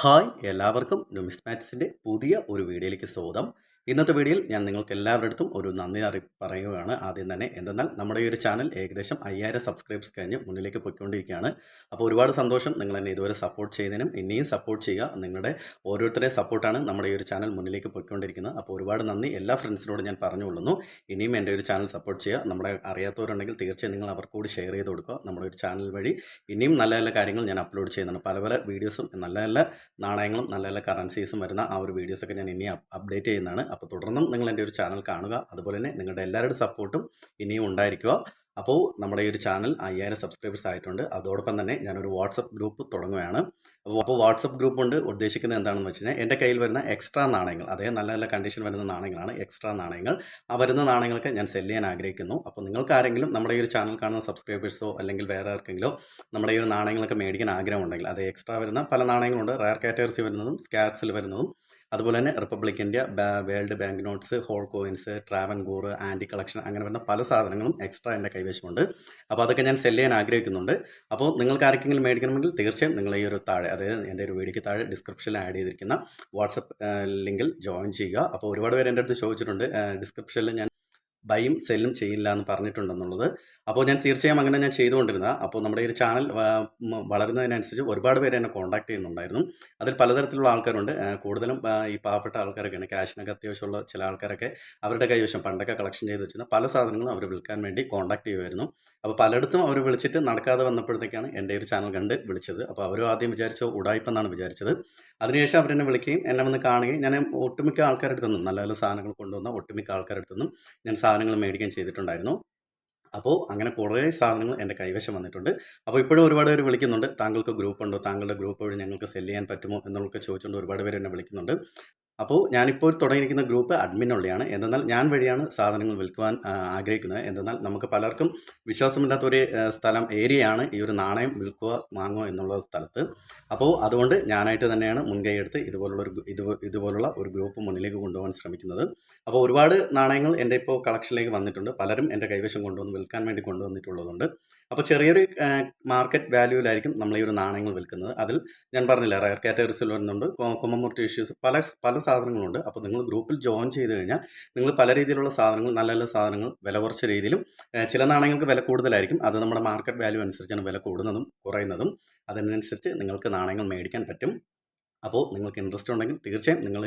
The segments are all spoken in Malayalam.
ഹായ് എല്ലാവർക്കും ന്യൂമിസ്മാറ്റ്സിന്റെ പുതിയ ഒരു വീഡിയോയിലേക്ക് സ്വാഗതം. ഇന്നത്തെ വീഡിയോയിൽ ഞാൻ നിങ്ങൾക്ക് എല്ലാവരുടെ ഒരു നന്ദി അറി പറയുകയാണ് ആദ്യം തന്നെ. എന്തെന്നാൽ നമ്മുടെ ഈ ഒരു ചാനൽ ഏകദേശം അയ്യായിരം സബ്സ്ക്രൈബ്സ് കഴിഞ്ഞ് മുന്നിലേക്ക് പോയിക്കൊണ്ടിരിക്കുകയാണ്. അപ്പോൾ ഒരുപാട് സന്തോഷം നിങ്ങൾ എന്നെ ഇതുവരെ സപ്പോർട്ട് ചെയ്തതിനും ഇനിയും സപ്പോർട്ട് ചെയ്യുക. നിങ്ങളുടെ ഓരോരുത്തരുടെയും സപ്പോർട്ടാണ് നമ്മുടെ ഈ ഒരു ചാനൽ മുന്നിലേക്ക് പോയിക്കൊണ്ടിരിക്കുന്നത്. അപ്പോൾ ഒരുപാട് നന്ദി. എല്ലാ ഫ്രണ്ട്സിനോടും ഞാൻ പറഞ്ഞുകൊള്ളുന്നു. ഇനിയും എന്റെ ഒരു ചാനൽ സപ്പോർട്ട് ചെയ്യുക. നമ്മുടെ അറിയാത്തവരുണ്ടെങ്കിൽ തീർച്ചയായും നിങ്ങൾ അവർക്ക് കൂടി ഷെയർ ചെയ്ത് കൊടുക്കുക. നമ്മുടെ ഒരു ചാനൽ വഴി ഇനിയും നല്ല നല്ല കാര്യങ്ങൾ ഞാൻ അപ്ലോഡ് ചെയ്യുന്നുണ്ട്. പല പല വീഡിയോസും നല്ല നല്ല നാണയങ്ങളും നല്ല നല്ല കറൻസീസും വരുന്ന ആ ഒരു വീഡിയോസൊക്കെ ഞാൻ ഇനി അപ്ഡേറ്റ് ചെയ്യുന്നതാണ്. അപ്പോൾ തുടർന്നും നിങ്ങൾ എന്റെ ഒരു ചാനൽ കാണുക. അതുപോലെ തന്നെ നിങ്ങളുടെ എല്ലാവരുടെ സപ്പോർട്ടും ഇനിയും ഉണ്ടായിരിക്കുക. അപ്പോൾ നമ്മുടെ ഈ ഒരു ചാനൽ അയ്യായിരം സബ്സ്ക്രൈബേഴ്സ് ആയിട്ടുണ്ട്. അതോടൊപ്പം തന്നെ ഞാനൊരു വാട്സപ്പ് ഗ്രൂപ്പ് തുടങ്ങുകയാണ്. അപ്പോൾ വാട്സപ്പ് ഗ്രൂപ്പ് കൊണ്ട് ഉദ്ദേശിക്കുന്നത് എന്താണെന്ന് വെച്ച് കഴിഞ്ഞാൽ എന്റെ കയ്യിൽ വരുന്ന എക്സ്ട്രാ നാണയങ്ങൾ അതായത് നല്ല നല്ല കണ്ടീഷൻ വരുന്ന നാണയങ്ങളാണ് എക്സ്ട്രാ നാണയങ്ങൾ. ആ വരുന്ന നാണയങ്ങൾക്ക് ഞാൻ സെല്ല് ചെയ്യാൻ ആഗ്രഹിക്കുന്നു. അപ്പോൾ നിങ്ങൾക്ക് ആരെങ്കിലും നമ്മുടെ ഈ ഒരു ചാനൽ കാണുന്ന സബ്സ്ക്രൈബേഴ്സോ അല്ലെങ്കിൽ വേറെ ആർക്കെങ്കിലോ നമ്മുടെ ഈ ഒരു നാണയങ്ങളൊക്കെ മേടിക്കാൻ ആഗ്രഹമുണ്ടെങ്കിൽ അത് എക്സ്ട്രാ വരുന്ന പല നാണയങ്ങളുണ്ട്. റയർ കാറ്റഗറിസിൽ വരുന്നതും സ്കാറ്റ്സിൽ വരുന്നതും അതുപോലെ തന്നെ republic India world bank notes hole coins Travancore anti collection അങ്ങനെ വരുന്ന പല സാധനങ്ങളും എക്സ്ട്രാ എന്റെ കൈവശമുണ്ട്. അപ്പോൾ അതൊക്കെ ഞാൻ സെല്ല് ചെയ്യാൻ ആഗ്രഹിക്കുന്നുണ്ട്. അപ്പോൾ നിങ്ങൾക്ക് ആർക്കെങ്കിലും മേടിക്കണമെങ്കിൽ തീർച്ചയായും നിങ്ങൾ ഈ ഒരു താഴെ അതായത് എന്റെ ഒരു വീഡിയോയ്ക്ക് താഴെ ഡിസ്ക്രിപ്ഷനിൽ ആഡ് ചെയ്തിരിക്കുന്ന വാട്സപ്പ് ലിങ്കിൽ ജോയിൻ ചെയ്യുക. അപ്പോൾ ഒരുപാട് പേര് എന്റെ അടുത്ത് ചോദിച്ചിട്ടുണ്ട്. ഡിസ്ക്രിപ്ഷനിൽ ഞാൻ ബൈയും സെല്ലും ചെയ്യില്ല എന്ന് പറഞ്ഞിട്ടുണ്ടെന്നുള്ളത്. അപ്പോൾ ഞാൻ തീർച്ചയായും അങ്ങനെ ഞാൻ ചെയ്തുകൊണ്ടിരുന്നത് അപ്പോൾ നമ്മുടെ ഈ ഒരു ചാനൽ വളരുന്നതിനനുസരിച്ച് ഒരുപാട് പേര് എന്നെ കോൺടാക്ട് ചെയ്യുന്നുണ്ടായിരുന്നു. അതിൽ പലതരത്തിലുള്ള ആൾക്കാരുണ്ട്. കൂടുതലും ഈ പാവപ്പെട്ട ആൾക്കാരൊക്കെയാണ്. ക്യാഷിനൊക്കെ അത്യാവശ്യമുള്ള ചില ആൾക്കാരൊക്കെ അവരുടെ കൈവശം പണ്ടൊക്കെ കളക്ഷൻ ചെയ്ത് വെച്ചിരുന്ന പല സാധനങ്ങളും അവർ വിൽക്കാൻ വേണ്ടി കോൺടാക്ട് ചെയ്യുമായിരുന്നു. അപ്പോൾ പലയിടത്തും അവർ വിളിച്ചിട്ട് നടക്കാതെ വന്നപ്പോഴത്തേക്കാണ് എന്റെ ഒരു ചാനൽ കണ്ട് വിളിച്ചത്. അപ്പോൾ അവരും ആദ്യം വിചാരിച്ച ഉടായ്പെന്നാണ് വിചാരിച്ചത്. അതിനുശേഷം അവരെന്നെ വിളിക്കുകയും എന്നെ വന്ന് കാണുകയും ഞാൻ ഒട്ടുമിക്ക ആൾക്കാരുടെ അടുത്തുനിന്നും നല്ല നല്ല സാധനങ്ങൾ കൊണ്ടുവന്ന ഒട്ടുമിക്ക ആൾക്കാരുടെ അടുത്തുനിന്നും ഞാൻ സാധനങ്ങൾ മേടിക്കുകയും ചെയ്തിട്ടുണ്ടായിരുന്നു. അപ്പോൾ അങ്ങനെ കുറേ സാധനങ്ങൾ എന്റെ കൈവശം വന്നിട്ടുണ്ട്. അപ്പോൾ ഇപ്പോഴും ഒരുപാട് പേര് വിളിക്കുന്നുണ്ട്. താങ്കൾക്ക് ഗ്രൂപ്പ് ഉണ്ടോ താങ്കളുടെ ഗ്രൂപ്പ് വഴി ഞങ്ങൾക്ക് സെൽ ചെയ്യാൻ പറ്റുമോ? എന്നൊക്കെ ചോദിച്ചുകൊണ്ട് ഒരുപാട് പേര് എന്നെ വിളിക്കുന്നുണ്ട്. അപ്പോൾ ഞാനിപ്പോൾ തുടങ്ങിയിരിക്കുന്ന ഗ്രൂപ്പ് അഡ്മിൻ അഡ്മിനുള്ളതാണ് എന്തെന്നാൽ ഞാൻ വഴിയാണ് സാധനങ്ങൾ വിൽക്കുവാൻ ആഗ്രഹിക്കുന്നത്. എന്തെന്നാൽ നമുക്ക് പലർക്കും വിശ്വാസമില്ലാത്ത ഒരു സ്ഥലം ഏരിയയാണ് ഈ ഒരു നാണയം വിൽക്കുക വാങ്ങുക എന്നുള്ള സ്ഥലത്ത്. അപ്പോൾ അതുകൊണ്ട് ഞാനായിട്ട് തന്നെയാണ് മുൻകൈ എടുത്ത് ഇതുപോലുള്ള ഒരു ഇത് ഇതുപോലുള്ള ഒരു ഗ്രൂപ്പ് മുന്നിലേക്ക് കൊണ്ടുപോകാൻ ശ്രമിക്കുന്നത്. അപ്പോൾ ഒരുപാട് നാണയങ്ങൾ എന്റെ ഇപ്പോൾ കളക്ഷനിലേക്ക് വന്നിട്ടുണ്ട്. പലരും എന്റെ കൈവശം കൊണ്ടുവന്ന് വിൽക്കാൻ വേണ്ടി കൊണ്ടുവന്നിട്ടുള്ളതുകൊണ്ട് അപ്പോൾ ചെറിയൊരു മാർക്കറ്റ് വാല്യൂവിലായിരിക്കും നമ്മൾ ഈ ഒരു നാണയങ്ങൾ വിൽക്കുന്നത്. അതിൽ ഞാൻ പറഞ്ഞില്ല റയർ കാറ്റഗറീസിൽ വരുന്നുണ്ട്. കൊമമോർട്ടി ഇഷ്യൂസ് പല പല സാധനങ്ങളുണ്ട്. അപ്പോൾ നിങ്ങൾ ഗ്രൂപ്പിൽ ജോയിൻ ചെയ്ത് കഴിഞ്ഞാൽ നിങ്ങൾ പല രീതിയിലുള്ള സാധനങ്ങൾ നല്ല നല്ല സാധനങ്ങൾ വില കുറച്ച രീതിയിലും ചില നാണയങ്ങൾക്ക് വില കൂടുതലായിരിക്കും. അത് നമ്മുടെ മാർക്കറ്റ് വാല്യൂ അനുസരിച്ചാണ് വില കൂടുന്നതും കുറയുന്നതും. അതിനനുസരിച്ച് നിങ്ങൾക്ക് നാണയങ്ങൾ മേടിക്കാൻ പറ്റും. അപ്പോൾ നിങ്ങൾക്ക് ഇൻട്രസ്റ്റ് ഉണ്ടെങ്കിൽ തീർച്ചയായും നിങ്ങൾ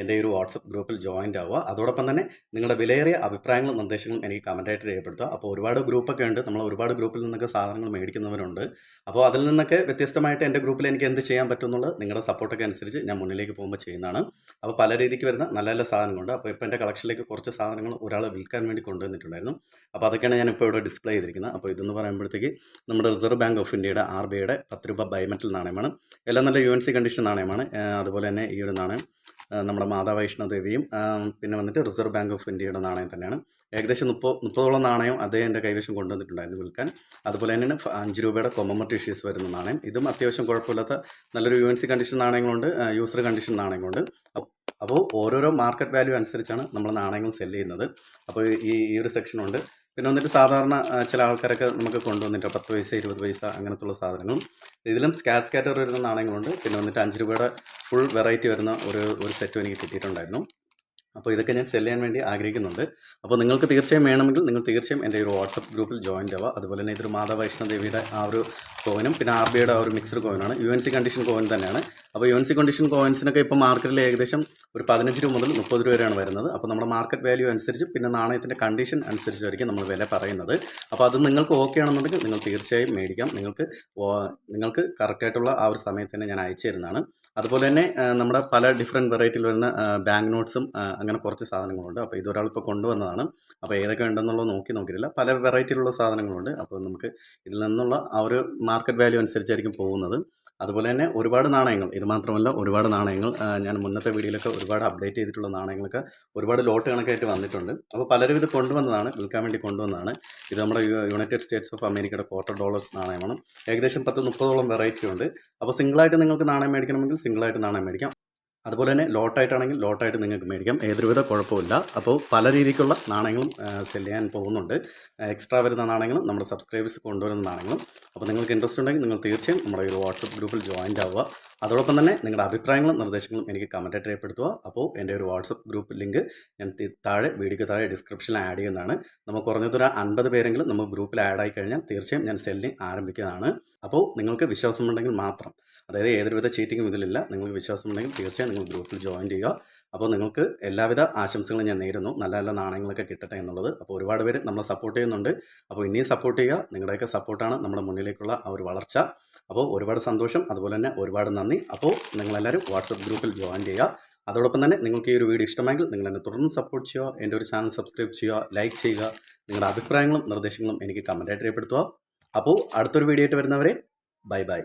എന്റെ ഒരു വാട്സപ്പ് ഗ്രൂപ്പിൽ ജോയിന്റ് ആവുക. അതോടൊപ്പം തന്നെ നിങ്ങളുടെ വിലയേറിയ അഭിപ്രായങ്ങളും നിർദ്ദേശങ്ങളും എനിക്ക് കമന്റായിട്ട് രേഖപ്പെടുത്തുക. അപ്പോൾ ഒരുപാട് ഗ്രൂപ്പൊക്കെ ഉണ്ട്. നമ്മൾ ഒരുപാട് ഗ്രൂപ്പിൽ നിന്നൊക്കെ സാധനങ്ങൾ മേടിക്കുന്നവരുണ്ട്. അപ്പോൾ അതിൽ നിന്നൊക്കെ വ്യത്യസ്തമായിട്ട് എന്റെ ഗ്രൂപ്പിൽ എനിക്ക് എന്ത് ചെയ്യാൻ പറ്റുമെന്നുള്ളത് നിങ്ങളുടെ സപ്പോർട്ടൊക്കെ അനുസരിച്ച് ഞാൻ മുന്നിലേക്ക് പോകുമ്പോൾ ചെയ്യുന്നതാണ്. അപ്പോൾ പല രീതിക്ക് വരുന്ന നല്ല നല്ല സാധനങ്ങളുണ്ട്. അപ്പോൾ ഇപ്പോൾ എന്റെ കളക്ഷനിലേക്ക് കുറച്ച് സാധനങ്ങൾ ഒരാൾ വിൽക്കാൻ വേണ്ടി കൊണ്ടുവന്നിട്ടുണ്ടായിരുന്നു. അപ്പോൾ അതൊക്കെയാണ് ഞാൻ ഇപ്പോൾ ഇവിടെ ഡിസ്പ്ലേ ചെയ്തിരിക്കുന്നത്. അപ്പോൾ ഇതെന്ന് പറയുമ്പോഴത്തേക്ക് നമ്മുടെ റിസർവ് ബാങ്ക് ഓഫ് ഇന്ത്യയുടെ ആർ ബി ഐയുടെ പത്ത് രൂപ ബയോമെറ്റൽ നാണയമാണ്. എല്ലാം നല്ല യു എൻ സി കണ്ടീഷൻ നാണയമാണ്. അതുപോലെ തന്നെ ഈ ഒരു നാണയം നമ്മുടെ മാതാ വൈഷ്ണോദേവിയും പിന്നെ വന്നിട്ട് റിസർവ് ബാങ്ക് ഓഫ് ഇന്ത്യയുടെ നാണയം തന്നെയാണ്. ഏകദേശം മുപ്പത് മുപ്പതോളം നാണയം അദ്ദേഹം എന്റെ കൈവശം കൊണ്ടുവന്നിട്ടുണ്ടായിരുന്നു വിൽക്കാൻ. അതുപോലെ തന്നെ അഞ്ച് രൂപയുടെ കൊമമറ്റ് ഇഷ്യൂസ് വരുന്ന നാണയം. ഇതും അത്യാവശ്യം കുഴപ്പമില്ലാത്ത നല്ലൊരു യു എൻ സി കണ്ടീഷൻ നാണയങ്ങളുണ്ട് യൂസർ കണ്ടീഷൻ നാണയങ്ങളുണ്ട്. അപ്പോൾ ഓരോരോ മാർക്കറ്റ് വാല്യൂ അനുസരിച്ചാണ് നമ്മൾ നാണയങ്ങൾ സെല്ല് ചെയ്യുന്നത്. അപ്പോൾ ഈ ഈ ഒരു സെക്ഷനുണ്ട്. പിന്നെ വന്നിട്ട് സാധാരണ ചില ആൾക്കാരൊക്കെ നമുക്ക് കൊണ്ടുവന്നിട്ട് പത്ത് പൈസ ഇരുപത് പൈസ അങ്ങനത്തുള്ള സാധനങ്ങളും. ഇതിലും സ്കാർ സ്കാറ്റർ വരുന്ന നാണയങ്ങളുണ്ട് പിന്നെ വന്നിട്ട് അഞ്ച് രൂപയുടെ ഫുൾ വെറൈറ്റി വരുന്ന ഒരു ഒരു സെറ്റും എനിക്ക് കിട്ടിയിട്ടുണ്ടായിരുന്നു. അപ്പോൾ ഇതൊക്കെ ഞാൻ സെൽ ചെയ്യാൻ വേണ്ടി ആഗ്രഹിക്കുന്നുണ്ട്. അപ്പോൾ നിങ്ങൾക്ക് തീർച്ചയായും വേണമെങ്കിൽ നിങ്ങൾ തീർച്ചയായും എന്റെ ഒരു വാട്സപ്പ് ഗ്രൂപ്പിൽ ജോയിൻ ആവുക അതുപോലെ തന്നെ ഇതൊരു മാതാ വൈഷ്ണോദേവിയുടെ ആ ഒരു കോയിനും പിന്നെ ആർ ബിയുടെ ആ ഒരു mixed കോയിനാണ് U N C condition coin തന്നെയാണ്. അപ്പോൾ യു എൻ സി കണ്ടീഷൻ കോയിൻസിനൊക്കെ ഇപ്പോൾ മാർക്കറ്റിൽ ഏകദേശം ഒരു പതിനഞ്ച് രൂപ മുതൽ മുപ്പത് രൂപ വരെയാണ് വരുന്നത്. അപ്പോൾ നമ്മുടെ മാർക്കറ്റ് വാല്യൂ അനുസരിച്ച് പിന്നെ നാണയത്തിന്റെ കണ്ടീഷൻ അനുസരിച്ചായിരിക്കും നമ്മൾ വില പറയുന്നത്. അപ്പോൾ അത് നിങ്ങൾക്ക് ഓക്കെ ആണെന്നുണ്ടെങ്കിൽ നിങ്ങൾ തീർച്ചയായും മേടിക്കാം. നിങ്ങൾക്ക് നിങ്ങൾക്ക് കറക്റ്റായിട്ടുള്ള ആ ഒരു സമയത്ത് തന്നെ ഞാൻ അയച്ചു തരുന്നതാണ്. അതുപോലെ തന്നെ നമ്മുടെ പല ഡിഫറെന്റ് വെറൈറ്റിയിൽ വരുന്ന ബാങ്ക് നോട്ട്സും അങ്ങനെ കുറച്ച് സാധനങ്ങളുണ്ട്. അപ്പോൾ ഇതൊരാൾ ഇപ്പോൾ കൊണ്ടുവന്നതാണ്. അപ്പോൾ ഏതൊക്കെ ഉണ്ടെന്നുള്ളത് നോക്കി നോക്കിയിട്ടില്ല. പല വെറൈറ്റിയിലുള്ള സാധനങ്ങളുണ്ട്. അപ്പോൾ നമുക്ക് ഇതിൽ നിന്നുള്ള ആ ഒരു മാർക്കറ്റ് വാല്യൂ അനുസരിച്ചായിരിക്കും പോകുന്നത്. അതുപോലെ തന്നെ ഒരുപാട് നാണയങ്ങൾ ഇത് മാത്രമല്ല ഒരുപാട് നാണയങ്ങൾ ഞാൻ മുന്നത്തെ വീഡിയോയിലൊക്കെ ഒരുപാട് അപ്ഡേറ്റ് ചെയ്തിട്ടുള്ള നാണയങ്ങളൊക്കെ ഒരുപാട് ലോട്ട് കണക്കായിട്ട് വന്നിട്ടുണ്ട്. അപ്പോൾ പലരും ഇത് കൊണ്ടുവന്നതാണ് വിൽക്കാൻ വേണ്ടി കൊണ്ടുവന്നതാണ്. ഇത് നമ്മുടെ യുണൈറ്റഡ് സ്റ്റേറ്റ്സ് ഓഫ് അമേരിക്കയുടെ ക്വാർട്ടർ ഡോളേഴ്സ് നാണയമാണ്. ഏകദേശം പത്ത് മുപ്പതോളം വെറൈറ്റി ഉണ്ട്. അപ്പോൾ സിംഗിളായിട്ട് നിങ്ങൾക്ക് നാണയം മേടിക്കണമെങ്കിൽ സിംഗിളായിട്ട് നാണയം മേടിക്കാം. അതുപോലെ തന്നെ ലോട്ടായിട്ടാണെങ്കിൽ ലോട്ടായിട്ട് നിങ്ങൾക്ക് മേടിക്കാം. ഏതൊരുവിധ കുഴപ്പമില്ല അപ്പോൾ പല രീതിക്കുള്ള നാണയങ്ങളും സെൽ ചെയ്യാൻ പോകുന്നുണ്ട്. എക്സ്ട്രാ വരുന്ന നാണയങ്ങളും നമ്മുടെ സബ്സ്ക്രൈബേഴ്സ് കൊണ്ടുവരുന്ന നാണയങ്ങളും. അപ്പോൾ നിങ്ങൾക്ക് ഇൻട്രസ്റ്റ് ഉണ്ടെങ്കിൽ നിങ്ങൾ തീർച്ചയായും നമ്മുടെ ഒരു വാട്സപ്പ് ഗ്രൂപ്പിൽ ജോയിൻ ആവുക. അതോടൊപ്പം തന്നെ നിങ്ങളുടെ അഭിപ്രായങ്ങളും നിർദ്ദേശങ്ങളും എനിക്ക് കമന്റായിട്ട് രേഖപ്പെടുത്തുക. അപ്പോൾ എന്റെ ഒരു വാട്സപ്പ് ഗ്രൂപ്പ് ലിങ്ക് ഞാൻ താഴെ വീഡിയോയ്ക്ക് താഴെ ഡിസ്ക്രിപ്ഷനിൽ ആഡ് ചെയ്യുന്നതാണ്. നമുക്ക് കുറഞ്ഞതൊരു അൻപത് പേരെങ്കിലും നമുക്ക് ഗ്രൂപ്പിൽ ആഡ് ആയി കഴിഞ്ഞാൽ തീർച്ചയായും ഞാൻ സെല്ലിംഗ് ആരംഭിക്കുന്നതാണ്. അപ്പോൾ നിങ്ങൾക്ക് വിശ്വാസമുണ്ടെങ്കിൽ മാത്രം അതായത് ഏതൊരുവിധ ചീറ്റിങ്ങും ഇതിലില്ല. നിങ്ങൾക്ക് വിശ്വാസമുണ്ടെങ്കിൽ തീർച്ചയായും നിങ്ങൾ ഗ്രൂപ്പിൽ ജോയിൻ ചെയ്യുക. അപ്പോൾ നിങ്ങൾക്ക് എല്ലാവിധ ആശംസകളും ഞാൻ നേരുന്നു. നല്ല നല്ല നാണയങ്ങളൊക്കെ കിട്ടട്ടെ എന്നുള്ളത്. അപ്പോൾ ഒരുപാട് പേര് നമ്മളെ സപ്പോർട്ട് ചെയ്യുന്നുണ്ട്. അപ്പോൾ ഇനിയും സപ്പോർട്ട് ചെയ്യുക. നിങ്ങളുടെയൊക്കെ സപ്പോർട്ടാണ് നമ്മുടെ മുന്നിലേക്കുള്ള ആ ഒരു വളർച്ച. അപ്പോൾ ഒരുപാട് സന്തോഷം. അതുപോലെ തന്നെ ഒരുപാട് നന്ദി. അപ്പോൾ നിങ്ങളെല്ലാവരും വാട്സപ്പ് ഗ്രൂപ്പിൽ ജോയിൻ ചെയ്യുക. അതോടൊപ്പം തന്നെ നിങ്ങൾക്ക് ഈ ഒരു വീഡിയോ ഇഷ്ടമെങ്കിൽ നിങ്ങൾ എന്നെ തുടർന്ന് സപ്പോർട്ട് ചെയ്യുക. എന്റെ ഒരു ചാനൽ സബ്സ്ക്രൈബ് ചെയ്യുക ലൈക്ക് ചെയ്യുക. നിങ്ങളുടെ അഭിപ്രായങ്ങളും നിർദ്ദേശങ്ങളും എനിക്ക് കമന്റായിട്ട് രേഖപ്പെടുത്തുക. അപ്പോൾ അടുത്തൊരു വീഡിയോ ആയിട്ട് വരുന്നവരെ ബൈ ബൈ